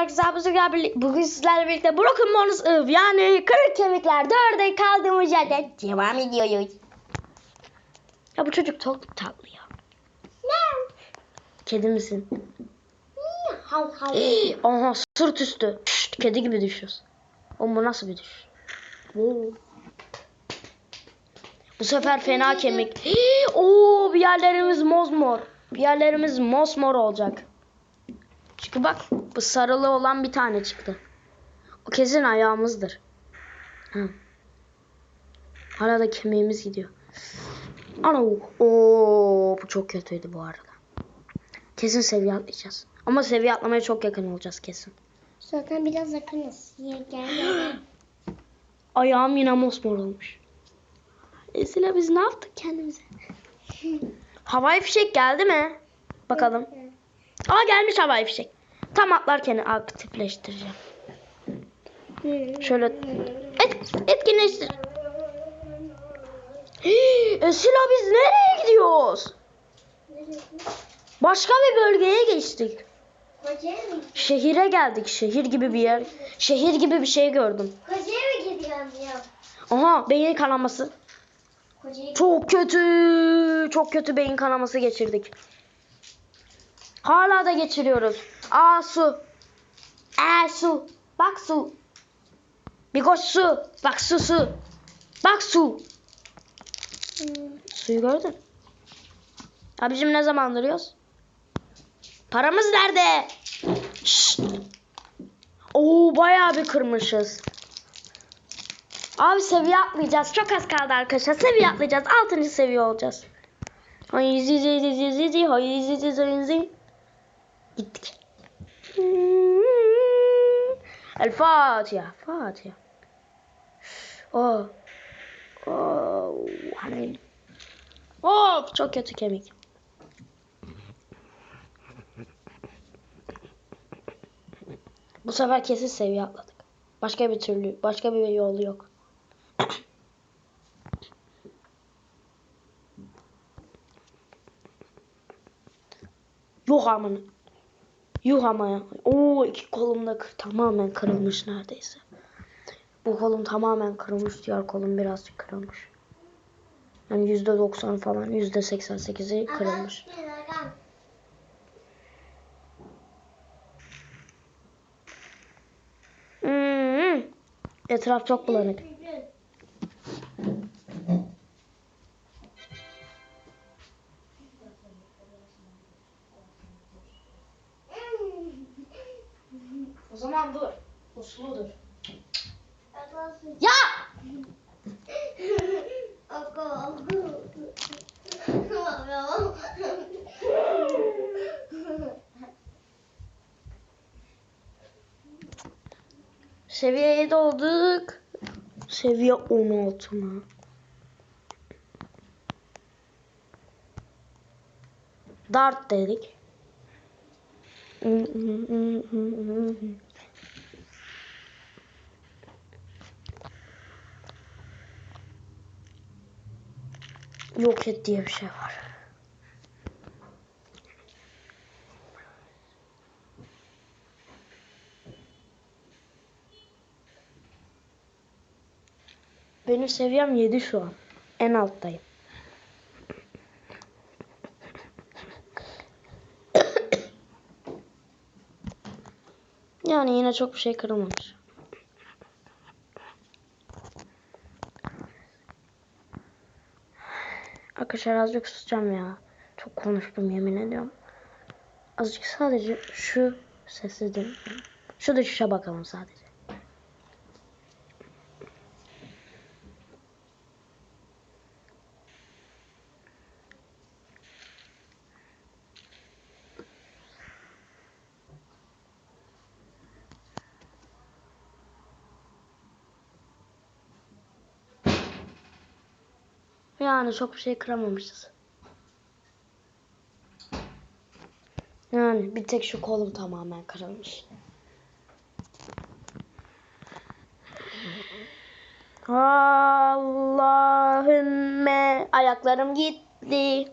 arkadaşlar bu sizlerle birlikte, bugün sizlerle birlikte Broken Bones Ив yani kırık kemikler 4'e kaldığımız yerden devam ediyoruz. Ya bu çocuk çok tatlı ya. Kedi misin? Hav hav. Aha sırt üstü. Şşt, kedi gibi düşüyoruz. Oğlum bu nasıl bir düş? Bu sefer fena kemik. Oo bir yerlerimiz mosmor. Bir yerlerimiz mosmor olacak. Çünkü bak bu sarılı olan bir tane çıktı. O kesin ayağımızdır. Hı. Hala da kemiğimiz gidiyor. Ana Oo bu çok kötüydü bu arada. Kesin seviye atlayacağız. Ama seviye atlamaya çok yakın olacağız kesin. Zaten biraz yakınız. Ayağım yine mosmor olmuş. Esila biz ne yaptık kendimize? havai fişek geldi mi? Bakalım. Aa gelmiş havai fişek. Tam atlarken aktifleştireceğim. Şöyle et, etkinleştir. Esila biz nereye gidiyoruz? Başka bir bölgeye geçtik. Şehire geldik. Şehir gibi bir yer. Şehir gibi bir şey gördüm. Kocaya mı gidiyorsun ya? Aha beyin kanaması. Çok kötü. Çok kötü beyin kanaması geçirdik. Hala da geçiriyoruz. Aa su. Ee su. Bak su. Bir koş su. Bak su su. Bak su. Suyu gördün. Abicim ne zaman duruyoruz? Paramız nerede? Şşt. Oo bayağı bir kırmışız. Abi seviye atlayacağız. Çok az kaldı arkadaşlar. Seviye atlayacağız. 6. seviye olacağız. Hay zi zi zi zi zi zi Gittik. El Fatiha. Fatiha. Oh. Oh. Hani. Of çok kötü kemik. Bu sefer kesin seviye atladık. Başka bir türlü, başka bir yol yok. Yok aman. Yuh ama ya. Oo iki kolum da tamamen kırılmış neredeyse. Bu kolum tamamen kırılmış. Diğer kolum birazcık kırılmış. Yani yüzde doksan falan. Yüzde seksen sekizi kırılmış. Hmm. Etraf çok bulanık. Zaman dur. Usludur. Ya! Seviye 7 olduk. Seviye 16 mı? Dart dedik. Yok et diye bir şey var. Benim seviyem 7 şu an. En alttayım. Yani yine çok bir şey kırılmamış. Arkadaşlar azıcık susacağım ya. Çok konuştum yemin ediyorum. Azıcık sadece şu sesi dinleyin. Şu düşüşe bakalım sadece. Yani çok bir şey kıramamışız. Yani bir tek şu kolum tamamen kırılmış. Allahümme ayaklarım gitti.